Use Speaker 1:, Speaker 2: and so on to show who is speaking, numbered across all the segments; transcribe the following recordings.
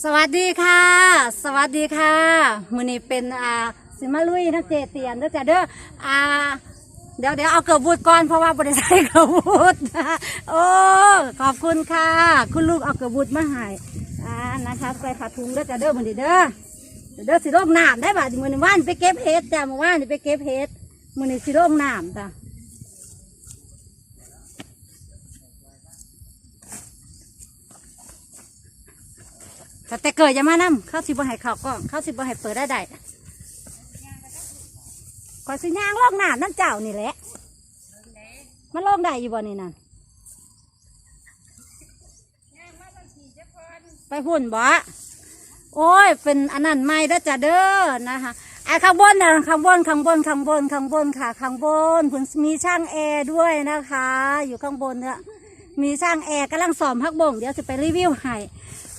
Speaker 1: สวัสดีค่ะ สวัสดีค่ะมือนี้เป็นอ่าสิมาลุยนักเจเตียนเด้อจ้ะเด้ออ่าเดี๋ยวเดี๋ยวเอาเกือบบูดก่อนเพราะว่าบริษัทเกือบบูดโอ้ขอบคุณค่ะ คุณลูกเอาเกือบบูดมาให้อ่านะคะใส่ผ้าถุงเด้อจ้ะเด้อมือนี้เด้อเดี๋ยวเด้อสิโรคน้ำได้บ่ะมือนี้ว่านไปเก็บเห็ดจ้ะมื่อวานนี่ไปเก็บเห็ดมือนี้สิโรคน้ำจ้ะ แต่เกิดอย่ามานํเข้าสิบ่ให้เขากล้องเข้าสิบ่ให้เปิดได้ได้ขอยสิย่างลอกน้ำน้ำเจ้านี่แหละ มันลอกได้อยู่บ่นี่นั่นไปหุ่นบ่โอ้ย เป็นอันนั้นไม่ได้จ้ะเด้อนะคะไอ้ข้างบนนะข้างบนข้างบนข้างบนข้างบนค่ะข้างบนคุณมีช่างแอร์ด้วยนะคะ อยู่ข้างบนเนี่ยมีช่างแอร์กำลังสอมพักบ่งเดี๋ยวจะไปรีวิวให้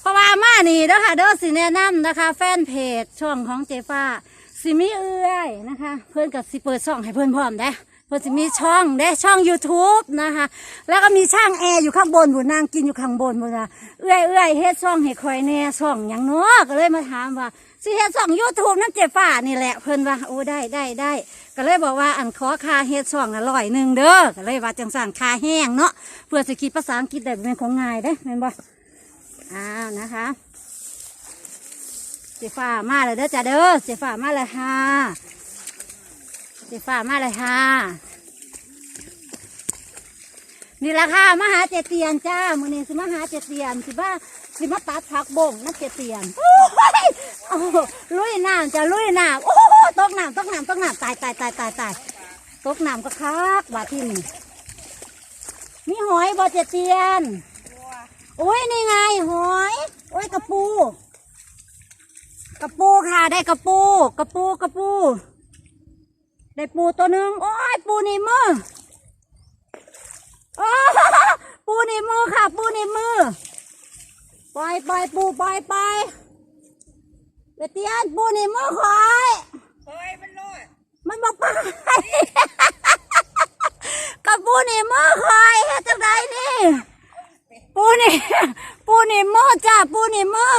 Speaker 1: เพราะว่ามานี่เด้อค่ะเด้อสิแนะนำนะคะ แฟนเพจช่องของเจฟ้าสิมีเอื้อยนะคะ เพื่อนกับสิเปิดช่องให้เพื่อนพร้อมเด้เพื่อนสิมีช่องเด้ช่อง YouTube นะคะ แล้วก็มีช่างแอร์อยู่ข้างบนบุนนางกินอยู่ข้างบนบุนะเอื้อยเอื้อยเฮ็ดช่องให้คอยแน่ช่องอย่างเนาะก็เลยมาถามว่าสิเฮ็ดช่อง YouTube นั่นเจฟ้านี่แหละเพื่อนว่าโอ้ได้ได้ได้ก็เลยบอกว่าอันขอค่าเฮ็ดช่องละร้อยหนึ่งเด้อก็เลยว่าจังสั่นค่าแห้งเนาะเพื่อสิคิดภาษาอังกฤษได้เป็นของง่ายเด้แม่นบ่ อ้าวนะคะเจฟ้ามาเลยเด้อจ้าเด้อเจฟ้ามาเลยค่ะเจฟ้ามาเลยค่ะนี่ละค่ะมาหาเจเตียนจ้ามือนี้สิมาหาเจเตียนสิบ้าสิมาตัดผักบงนักเจเตียนโอ้โหลุยน้ำจ้าลุยน้ำโอ้โหตกน้ำตกน้ำตกน้ำตายตายตายตายตายตกน้ำก็คักว่าที่นี่มีหอยบ่เจเตียน โอ้ยนี่ไงหอยโอ้ยกระปู กระปูค่ะ ได้กระปู กระปูกระปู ได้ปูตัวหนึ่งโอ้ยปูนี่มือโอ้ปูนี่มือค่ะ ปูนี่มือปล่อยปล่อยปูปล่อยปล่อยเดี๋ยวเตียนปูนี่มือคอย
Speaker 2: เฮ้ย
Speaker 1: มันบอกไปกับปูนี่มือคอยเฮ็ดจังไดนี่ ปูนี่ ปูนี่มือจ้าปูนี่มือ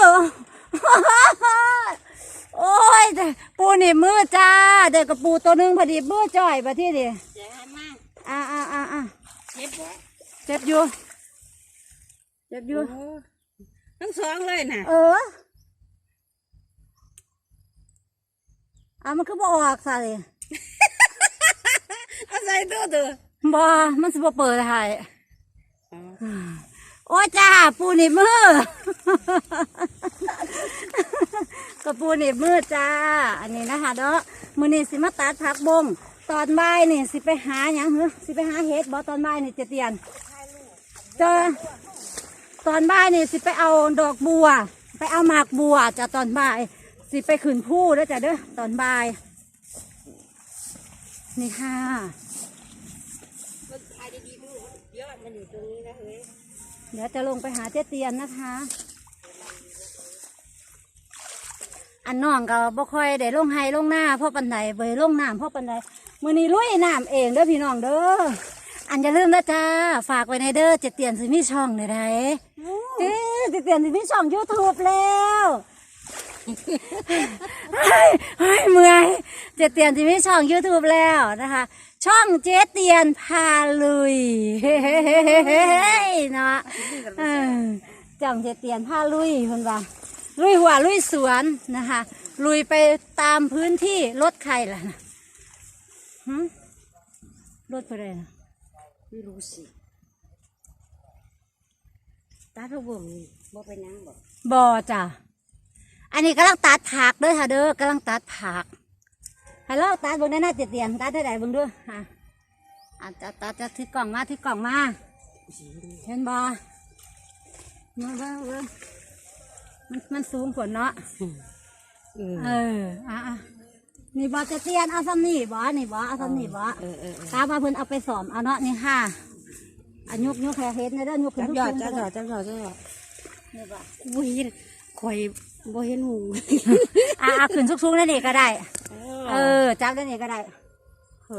Speaker 1: โอ้ยปูนี่มือจ้าเด็กกับปูตัวหนึงพอดีมือจ่อยมาที่ดิ
Speaker 2: เจ๊มาก
Speaker 1: อ่าอ่าอ่าอ่า
Speaker 2: เจ็บปะ
Speaker 1: เจ็บอยู่ เจ็บอยู่
Speaker 2: โอ้ทั้งสองเลยน่ะ
Speaker 1: เอออะมันคือบ่ออกซะเลย
Speaker 2: เอาใส่ตัวตัว
Speaker 1: บ่มันสิบ่เปิดให้โอ้ยจ้า ปูนี่มือกับปูนี่มือจ้า อันนี้นะคะเด้อมื้อนี้สิมาตัดผักบง ตอนบ่ายนี่สิไปหาหยังเหรอสิไปหาเห็ดบ่ตอนบ่ายนี่เจเตียนเจอตอนบ่ายนี่สิไปเอาดอกบัว ไปเอาหมากบัวจะตอนบ่าย สิไปขึ้นผู้แล้วจ้ะเด้อตอนบ่าย นี่ค่ะ
Speaker 2: มันถ่ายดีๆดูเยอะมันอยู่ตรงนี้นะเฮ้ย
Speaker 1: เดี๋ยวจะลงไปหาเจ๊เตียนนะคะ อันน้องก็บ่ค่อยได้ลงไห้ลงหน้าพ่อปันใดเบยลงน้ำพ่อปันใดมือนี้ลุยน้ำเองเด้อพี่น้องเด้อ อันอย่าลืมนะจ้า ฝากไว้ในเด้อเจ๊เตียนสิมีช่องไหนไหนเอ๊ะเจ๊เตียนสิมีช่องยูทูบแล้วเฮ้ยเฮ้ยเมื่อยเจ๊เตียนสิมีช่องยูทูบแล้วนะคะ ช่องเจ๊เตียนพาลุยเฮ้ยเนาะเออจำเจเตียนผ้าลุยคนว่าลุยหัวลุยสวนนะคะ ลุยไปตามพื้นที่รถใครล่ะนะหึรถไปเลยนะ
Speaker 2: ไม่รู้สิตาทุกบ่มีบ่ไปนั่งบ่
Speaker 1: บอจ้ะอันนี้กำลังตัดผักเด้อค่ะเด้อกำลังตัดผักฮัลโหลตัดเบงได้หน้าเจเตียนตัดได้ไหนเบิ่งด้วยอะอะตัดตัดตัดที่กล่องมาที่กล่องมาเห็นบอมาเบิ่งเบิ่งมันมันสูงกว่าเนาะ
Speaker 2: เออ
Speaker 1: เอออะอะ นี่บอจะเตียนเอาซ้ำนี่บอนี่บอเอาซ้ำนี่บอ
Speaker 2: เออเออเออ
Speaker 1: ตาว่าเพิ่นเอาไปสอมเอาเนาะนี่ค่ะอันยกยกแค่เฮ็ดในเด้อยกขึ้
Speaker 2: จั
Speaker 1: น
Speaker 2: บ
Speaker 1: ทุก
Speaker 2: ยอด
Speaker 1: คน
Speaker 2: จับยอดจับยอดจับยอด
Speaker 1: นี่บอ
Speaker 2: อุ้ยข่อยบ่เห็นหู
Speaker 1: อะอะขึ้นสูงๆนั่นนี่ก็ได้
Speaker 2: เอ
Speaker 1: เอ
Speaker 2: อ
Speaker 1: อจับได้นี่ก็ได้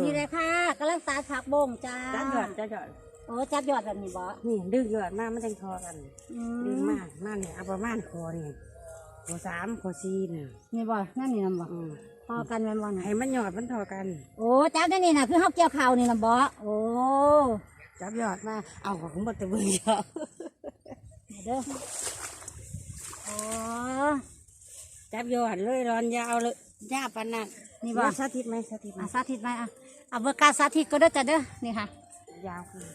Speaker 1: นี่เลยค่ะกำลังตาผักบงจ้า
Speaker 2: จับยอดจับยอด
Speaker 1: โอ้จับยอดแบบนี้บอ
Speaker 2: นี่ดึงยอดมามันจังทอกัน
Speaker 1: อื
Speaker 2: ดึง
Speaker 1: ม
Speaker 2: มามาเนี่ยเอาประมาณคอนี่ขอสามขอสี่น่ะ
Speaker 1: นี่บ่นั่นนี่นำบ่
Speaker 2: อืม
Speaker 1: พอกันแม่นบ่น่ะ
Speaker 2: ให้มันหยอดมันเทอกัน
Speaker 1: โอ้จับได้นี่น่ะคือเฮาเกี่ยวข้าวนี่น่ะบ่โอ้
Speaker 2: จับยอดมา เอาของมันตะเบือยอ
Speaker 1: เด้อโอ้
Speaker 2: จับยอดเลยร้อนยาวเลยยาปานนั้น
Speaker 1: นี่บ่
Speaker 2: สาธิตไหมสาธิตไหม
Speaker 1: อะสาธิตไหมอะเอาเบอร์การสาธิตก็ได้อจ้ะเด้อนี่ค่ะ
Speaker 2: ยาวคือ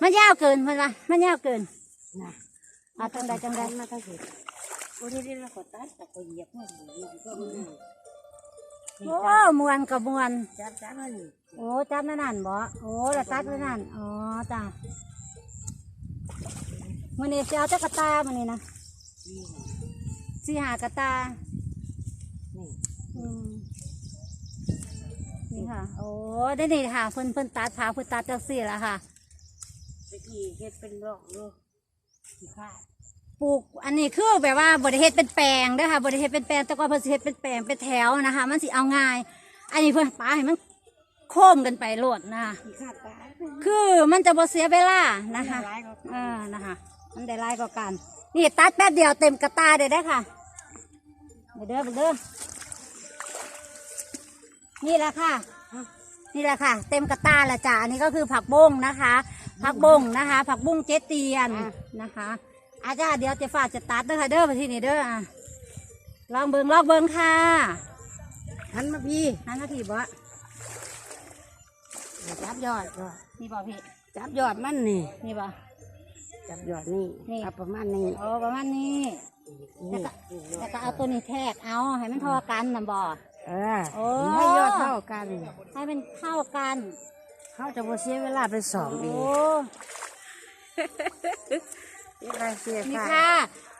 Speaker 1: มันยาวเกินเพิ่นว่ามันยาวเกิน
Speaker 2: นะ
Speaker 1: เอาจังใดจังใด
Speaker 2: มาตั้งแต่โอ้ยนี่เราขอตัดแต่ก็เหยียบมันเหยียบก็มัน
Speaker 1: โอ้มวนกับมวน
Speaker 2: จับจับมัน
Speaker 1: โอ้จับนั่นนั่นบ่โอ้แล้วตัดไว้นั่นอ๋อจ้ะมื้อนี้สิเอาจักกะตามื้อนี้นะ
Speaker 2: นี่
Speaker 1: สิหากะตา
Speaker 2: นี่
Speaker 1: อืมนี่ค่ะ โอ้ได้นี่ค่ะเพิ่นเพิ่นตัดผาเพิ่นตัดจังซี่ล่ะค่ะ
Speaker 2: ตะกี้เฮ็ดเป็นดอกเลยขี้ขาด
Speaker 1: ปลูกอันนี้คือแบบว่าบริเฮ็ดเป็นแปลงเด้อค่ะบริเฮ็ดเป็นแปลงแต่ก็เพิ่นสิเฮ็ดเป็นแปลงเป็นแถวนะคะ มันสิเอาง่าย อันนี้เพิ่นปาให้มันโค้มกันไปโลดนะคะ
Speaker 2: ขี้ขาดตาย
Speaker 1: คือมันจะบ่เสียเวลานะคะ
Speaker 2: ร้ายก็
Speaker 1: เออนะคะ มันได้หลายกว่ากัน นี่ตัดแป๊บเดียวเต็มกระตาเลยได้อค่ะเดี๋ยวเด้อเด้อนี่แหละค่ะ นี่แหละค่ะ เต็มกระตาและจ้ะอันนี้ก็คือผักบุ้งนะคะ ผักบุ้งนะคะ ผักบุ้งเจเตียนนะคะ อาจารย์เดี๋ยวเจะฝากจะตัดเด้อค่ะเด้อไปที่นี่เด้ออะลองเบิงลองเบิงค่ะ
Speaker 2: หันมาพี่
Speaker 1: นั่นนาทีบ่
Speaker 2: จับยอดยอด
Speaker 1: นี่บ่พี่
Speaker 2: จับยอดมันนี่
Speaker 1: นี่บ่
Speaker 2: จับยอดนี่
Speaker 1: นี่
Speaker 2: เอาประมาณนี้
Speaker 1: โอ้ประมาณนี้
Speaker 2: นี่
Speaker 1: แล้วก็เอาตัวนี้แทกเอาให้มันเทอกันนะบ่
Speaker 2: เออ
Speaker 1: โอ้
Speaker 2: ให้ยอดเท่ากัน
Speaker 1: ให้มันเข้ากัน
Speaker 2: เขาจะบ่เสียเวลาไปสองเอ
Speaker 1: โอ้
Speaker 2: ง เวลาเสีย
Speaker 1: นี่
Speaker 2: ค่า
Speaker 1: ค่ะ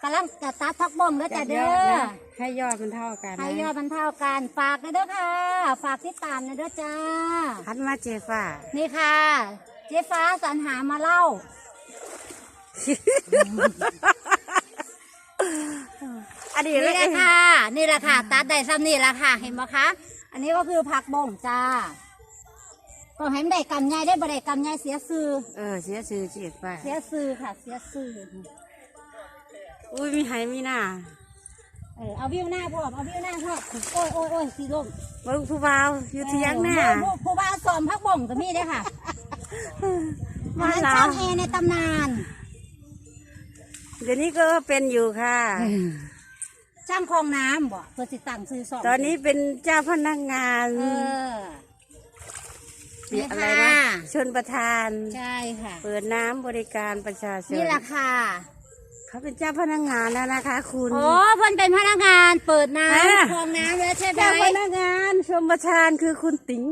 Speaker 1: กำลังจะตัดผักบุ้งเด้อ
Speaker 2: จั
Speaker 1: จ้ะ
Speaker 2: บย
Speaker 1: เด้
Speaker 2: อด
Speaker 1: อ
Speaker 2: นะให้ยอดมันเท่ากันนะ
Speaker 1: ให้ยอดมันเท่ากันฝากนะเด้อค่ะ ฝากติดตามนะเด้อจ้า
Speaker 2: หันมาเจฟ้า
Speaker 1: นี่ค่ะ เจ๊ฟ้าสรรหามาเล่า
Speaker 2: อันนี้
Speaker 1: นี่
Speaker 2: เลย
Speaker 1: แหละค่ะ นี่แหละค่ะ ตัดได้ซ้ำนี่แหละค่ะ เห็นไหมคะ อันนี้ก็คือผักบ่งจ้า ต้องให้มันได้กำไยได้บ่ได้กำไยเสียซื้อ
Speaker 2: เออเสียชื่อเจฟ้า
Speaker 1: เสียซื้อค่ะ เสียซื้อ
Speaker 2: อุ้ยมีไหมีหน้า
Speaker 1: เออเอาวิวหน้าพ่อเอาวิวหน้าพ่อโอ้ยโอ้ยโอ้ยสีลม
Speaker 2: เบิ่งผู้บ่าวอยู่เที่ยงหน้า
Speaker 1: เออผู้ผู้บ่าวสอมผักบ่งก็มีได้อค่ะ
Speaker 2: มา
Speaker 1: อา
Speaker 2: แล้
Speaker 1: หารช่าวงแอในตำนาน
Speaker 2: เดี๋ยวนี้ก็เป็นอยู่ค่ะ
Speaker 1: ช่างคลองน้ำบ่เพื่อสิตั้งซื้อสอบ
Speaker 2: ตอนนี้เป็นเจ้าพนักงาน
Speaker 1: เออ นี่
Speaker 2: อะไร
Speaker 1: ค่ะ
Speaker 2: นะชนประธาน
Speaker 1: ใช่ค่ะ
Speaker 2: เปิดน้ำบริการประชาชน
Speaker 1: นี่แหละค่ะ
Speaker 2: เขาเป็นเจ้าพนักงานแล้วนะคะ คุณ
Speaker 1: โอ้เพิ่นเป็นพนักงานเปิดน้
Speaker 2: อ่าำ
Speaker 1: คลองน้ำแล้วใช่ไหม
Speaker 2: เจ้าพนักงานชมประธานคือคุณติ๋ง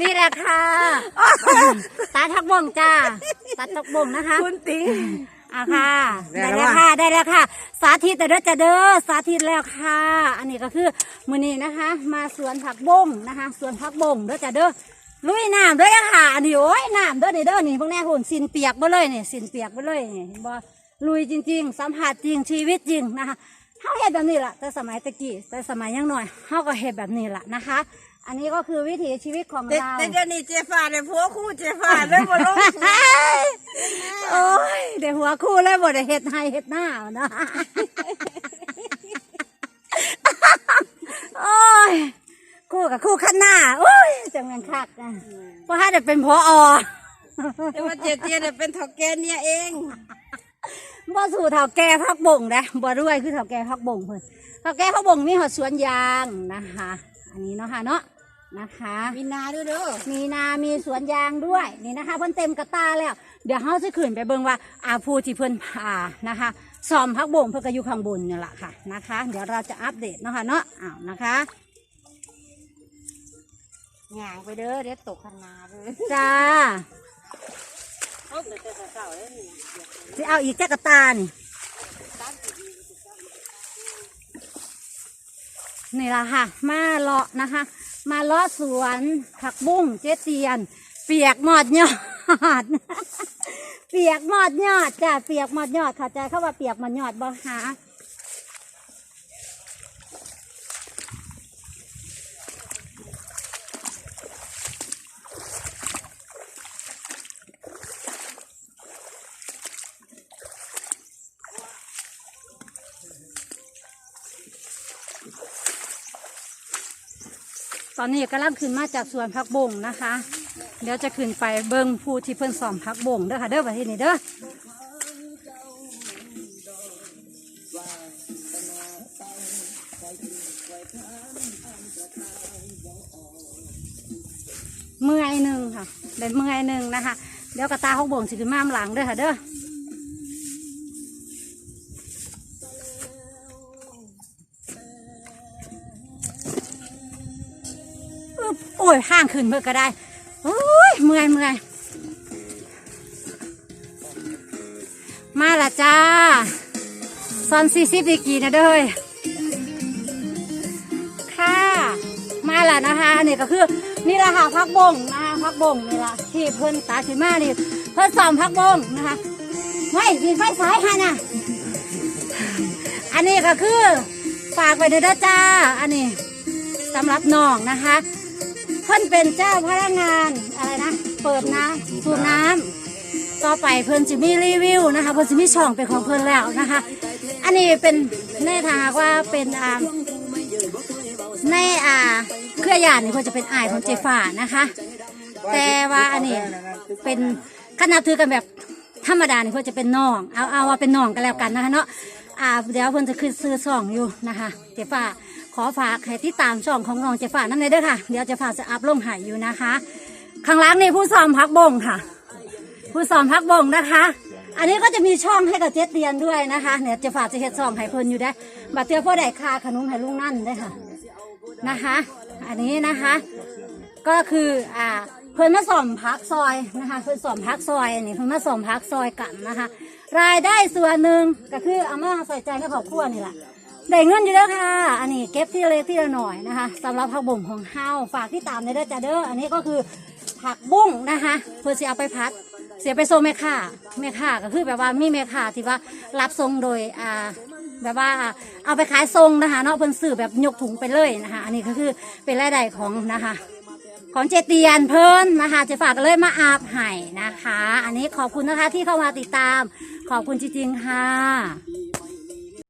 Speaker 1: นี่แหละค่ะ ตาทักบ่งจ้าตาทักบ่งนะคะ
Speaker 2: คุณติ๋ง
Speaker 1: อะค่ะ
Speaker 2: ได้
Speaker 1: ได้
Speaker 2: แล้ว
Speaker 1: แล้ว
Speaker 2: ว่ะ
Speaker 1: ค่ะได้แล้วค่ะ สาธิตแต่เด้อจะเด้อสาธิตแล้วค่ะ อันนี้ก็คือมือนี้นะคะ มาสวนผักบงนะคะสวนผักบงเด้อจะเด้อลุยน้ำด้วยอะค่ะอันนี้โอ้ยน้ำเด้อนี่เด้อนี่พวกแน่หุ่นสินเปียกไปเลยนี่สินเปียกไปเลยนี่เห็นบ่ลุยจริง ๆ สัมผัสจริงชีวิตจริงนะคะ เฮาเฮ็ดแบบนี้ล่ะ แต่สมัยตะกี้แต่สมัยยังหน่อยเฮาก็เฮ็ดแบบนี้ล่ะนะคะ อันนี้ก็คือวิถีชีวิตของ
Speaker 2: แต่
Speaker 1: เรา
Speaker 2: แต่เดี๋ยวนี้เจฟ้าเนี่ยผัวคู่เจฟ้าเลยบ่ลง
Speaker 1: โอ้ยเดี๋ยวหัวคู่เลยบ่ได้เฮ็ดให้เฮ็ดหน้าเนาะ โอ้ยคู่กับคู่ข้างหน้า โอ้ยจังเงินคักอะเพราะถ้าจะเป็นพออ
Speaker 2: แต่ว่าเจเจียเนี่ยเป็นเถาแกเนี่ยเอง
Speaker 1: บ่สู่เฒ่าแก่พักบ่งนะบ่รวยคือเฒ่าแก่พักบ่งเพิ่นเฒ่าแก่พักบ่งมีหอดสวนยางนะคะ อันนี้เนาะค่ะเนาะนะคะ
Speaker 2: มีนาด้วยเด้อ
Speaker 1: มีนา มีสวนยางด้วยนี่นะคะเพิ่นเต็มกระตาแล้ว เดี๋ยวเฮาจะขึ้นไปเบิ่งว่าอาผู้ที่เพิ่นพานะคะสอมพักบ่งเพิ่นก็อยู่ข้างบนนี่แหละค่ะนะคะ เดี๋ยวเราจะอัปเดตเนาะค่ะเนาะอ้าวนะคะ
Speaker 2: หย่างไปเด้อเดี๋ยวตกคันนาเลย
Speaker 1: จ้า สิเอาอีกแค่กระตานี่นี่ละค่ะ มาเลาะนะคะ มาเลาะสวนผักบุ้งเจเตียน เปียกหมอดยอด เปียกหมอดยอดจ้ะเปียกหมอดยอดเข้าใจเข้าว่าเปียกหมอดยอดบ่หา ตอนนี้กำลังขึ้นมาจากสวนพักบงนะคะ เดี๋ยวจะขึ้นไปเบิ้งผู้ที่เพิ่นสอมพักบงเด้อค่ะเด้อประเทศนี้เด้อเมื่อยหนึ่งค่ะได้เมื่อยหนึ่งนะคะ เดี๋ยวกระตาพักบ่งสิขึ้นมาหลังเด้อค่ะเด้อ อึ๊บโอ้ยห้างขึ้นเพื่อก็ได้โอ้ยเมื่อยเมื่อยมาละจ้าซอนสี่สิบดีกีนะเด้อยค่ะมาละนะคะนี่ก็คือนี่ละค่ะพักบงนะคะพักบงนี่ละที่เพิ่นตาขึ้นมานี่เพิ่นสอมพักบงนะคะไม่มีไฟสายค่ะน่ะอันนี้ก็คือฝากไปเด้เด้อจ้า อันนี้สำหรับน้องนะคะ เพิ่นเป็นเจ้าพนักงานอะไรนะ เปิดน้ำสูบน้ำต่อไปเพิ่นจะมีรีวิวนะคะเพิ่นจะมีช่องเป็นของเพิ่นแล้วนะคะ อันนี้เป็นในทางว่าเป็นอ่าในอ่าเครือญาตินี่เพิ่นจะเป็นอายของเจฟ้านะคะ แต่ว่าอันนี้เป็นขนาดถือกันแบบธรรมดานี่เพิ่นจะเป็นน้องเอาเอาว่าเป็นน้องกันแล้วกันนะคะเนาะอ่าเดี๋ยวเพิ่นจะขึ้นซื้อช่องอยู่นะคะ เจฟ้า อฝากให้ติดตามช่องของน้องเจฟ้านั่นเลยด้อค่ะ เดี๋ยวเจฟ้าจะอัพลงหายอยู่นะคะ ข้างล่างนี่ผู้ซ้อมพักบงค่ะ ผู้ซ้อมพักบงนะคะ อันนี้ก็จะมีช่องให้กับเจ๊เตียนด้วยนะคะเนี่ยเจฟ้าจะเฮ็ดช่องให้เพิ่นอยู่ได้บัดเตียวพ่อได้คาขนมให้ลุงนั่นได้ค่ะนะคะ อันนี้นะคะ ก็คืออ่าเพิ่นมาสอมพักซอยนะคะเพิ่นสอมพักซอยอันนี้เพิ่นมาสอมพักซอยกันนะคะ รายได้ส่วนหนึ่งก็คือเอามาใส่ใจให้ครอบครัวนี่แหละ ได้เงินอยู่แล้วค่ะ อันนี้เก็บที่เล็กที่ละหน่อยนะคะสำหรับผักบุ้งของเฮาฝากที่ตามในเด้อจ้าเด้ออันนี้ก็คือผักบุ้งนะคะเพื่อจะเอาไปพัด เสียไปส่งแม่ค้าแม่ค้าก็คือแบบว่ามีแม่ค้าที่ว่ารับส่งโดยอ่าแบบว่าเอาไปขายทรงนะคะเนาะเพิ่นซื้อแบบยกถุงไปเลยนะคะ อันนี้ก็คือเป็นรายได้ของนะคะของเจเตียนเพิ่นนะคะเจะฝากเลยมาอาบให้นะคะ อันนี้ขอบคุณนะคะที่เข้ามาติดตาม ขอบคุณจริงๆค่ะ